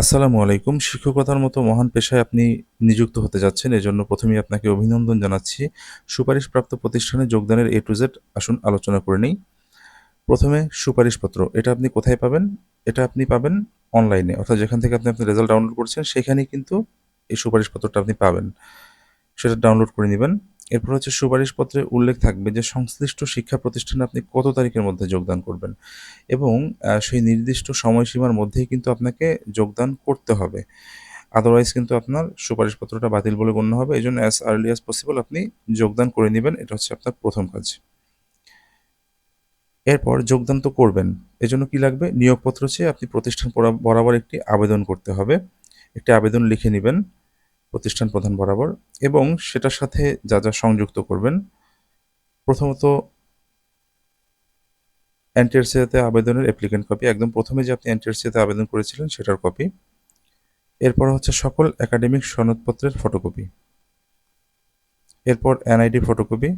আসসালামু আলাইকুম। শিক্ষকতার মতো মহান পেশায় আপনি নিযুক্ত হতে যাচ্ছেন, এজন্য প্রথমেই আপনাকে অভিনন্দন জানাচ্ছি। সুপারিশপ্রাপ্ত প্রতিষ্ঠানে যোগদানের এ টু জেড আসুন, আলোচনা করে নিই। প্রথমে সুপারিশপত্র, এটা আপনি কোথায় পাবেন? এটা আপনি পাবেন অনলাইনে, অর্থাৎ যেখান থেকে আপনি আপনার রেজাল্ট ডাউনলোড করছেন, সেখানেই কিন্তু এই সুপারিশপত্রটা আপনি পাবেন। সেটা ডাউনলোড করে নেবেন। এরপর হচ্ছে সুপারিশপত্রে উল্লেখ থাকবে যে সংশ্লিষ্ট শিক্ষা প্রতিষ্ঠানে আপনি কত তারিখের মধ্যে যোগদান করবেন এবং সেই নির্দিষ্ট সময়সীমার মধ্যেই কিন্তু আপনাকে যোগদান করতে হবে। আদারওয়াইজ কিন্তু আপনার সুপারিশপত্রটা বাতিল বলে গণ্য হবে। এই জন্য অ্যাজ আর্লি অ্যাজ পসিবল আপনি যোগদান করে নেবেন। এটা হচ্ছে আপনার প্রথম কাজ। এরপর যোগদান তো করবেন। এজন্য কি লাগবে? নিয়োগপত্র চেয়ে আপনি প্রতিষ্ঠান বরাবর একটি আবেদন করতে হবে। একটি আবেদন লিখে নেবেন। প্রতিষ্ঠান প্রধান বরাবর এবং সেটার সাথে যা যা সংযুক্ত করবেন, প্রথমত এনটিআরসিতে আবেদনের অ্যাপ্লিকেন্ট কপি একদম প্রথমে যে আপনি এনটিআরসিতে আবেদন করেছিলেন সেটার কপি এরপর হচ্ছে সকল একাডেমিক সনদপত্রের ফটোকপি এরপর এনআইডি ফটোকপি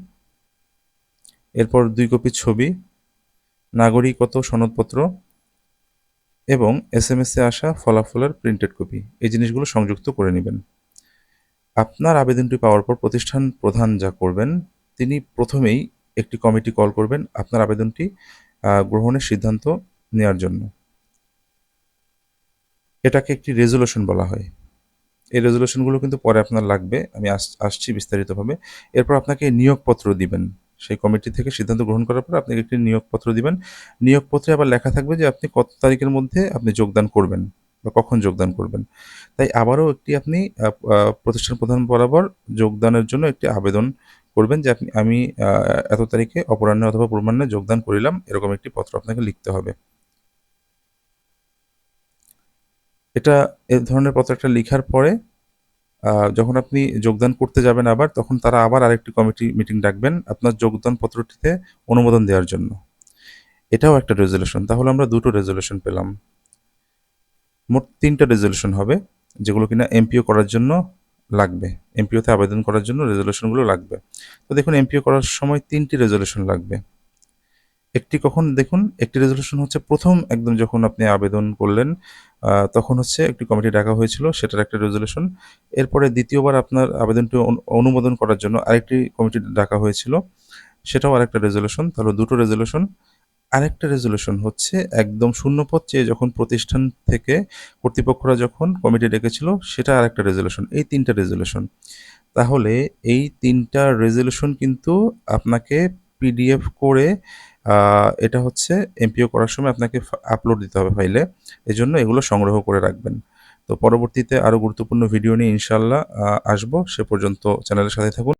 এরপর দুই কপি ছবি নাগরিকত সনদপত্র এবং এস এম এসে আসা ফলাফলের প্রিন্টেড কপি এই জিনিসগুলো সংযুক্ত করে নেবেন। আপনার আবেদনটি পাওয়ার পর প্রতিষ্ঠান প্রধান যা করবেন, তিনি প্রথমেই একটি কমিটি কল করবেন আপনার আবেদনটি গ্রহণের সিদ্ধান্ত নেওয়ার জন্য। এটাকে একটি রেজুলেশন বলা হয়। এই রেজুলেশনগুলো কিন্তু পরে আপনার লাগবে, আমি আস- আসছি বিস্তারিতভাবে। এরপর আপনাকে নিয়োগপত্র দিবেন। সেই কমিটি থেকে সিদ্ধান্ত গ্রহণ করার পর আপনাকে একটি নিয়োগপত্র দিবেন। নিয়োগপত্রে আবার লেখা থাকবে যে আপনি কত তারিখের মধ্যে আপনি যোগদান করবেন। বা কখন যোগদান করবেন। তাই আবারও একটি আপনি প্রতিষ্ঠান প্রধান বরাবর যোগদানের জন্য একটি আবেদন করবেন যে আপনি, আমি এত তারিখে অপরাহ্নে অথবা পূর্বাহ্নে যোগদান করিলাম, এরকম একটি পত্র আপনাকে লিখতে হবে। এটা এ ধরনের পত্র একটা লেখার পরে যখন আপনি যোগদান করতে যাবেন আবার, তখন তারা আবার আরেকটি কমিটি মিটিং ডাকবেন আপনার যোগদান পত্রটিতে অনুমোদন দেওয়ার জন্য। এটাও একটা রেজলিউশন। তাহলে আমরা দুটো রেজলিউশন পেলাম। মোট তিনটা রেজলিউশন হবে, যেগুলো কিনা এমপিও করার জন্য লাগবে। এমপিওতে আবেদন করার জন্য রেজলিউশনগুলো লাগবে। তো দেখুন এমপিও করার সময় তিনটি রেজলিউশন লাগবে। একটি কখন? দেখুন, একটি রেজলিউশন হচ্ছে প্রথম একদম যখন আপনি আবেদন করলেন তখন হচ্ছে একটি কমিটি ডাকা হয়েছিল, সেটার একটা রেজলিউশন এরপরে দ্বিতীয়বার আপনার আবেদনটি অনুমোদন করার জন্য আরেকটি কমিটি ডাকা হয়েছিল, সেটাও আরেকটা রেজলিউশন তাহলে দুটো রেজলিউশন আরেকটা রেজলিউশন হচ্ছে, একদম শূন্যপদ চেয়ে যখন প্রতিষ্ঠান থেকে কর্তৃপক্ষরা যখন কমিটি ডেকেছিল, সেটা আরেকটা রেজলিউশন এই তিনটা রেজলিউশন তাহলে এই তিনটা রেজলিউশন কিন্তু আপনাকে পিডিএফ করে এটা হচ্ছে এমপিও করার সময় আপনাকে আপলোড দিতে হবে ফাইলে এজন্য এগুলো সংগ্রহ করে রাখবেন। তো পরবর্তীতে আরও গুরুত্বপূর্ণ ভিডিও নিয়ে ইনশাল্লাহ আসব। সে পর্যন্ত চ্যানেলের সাথে থাকুন।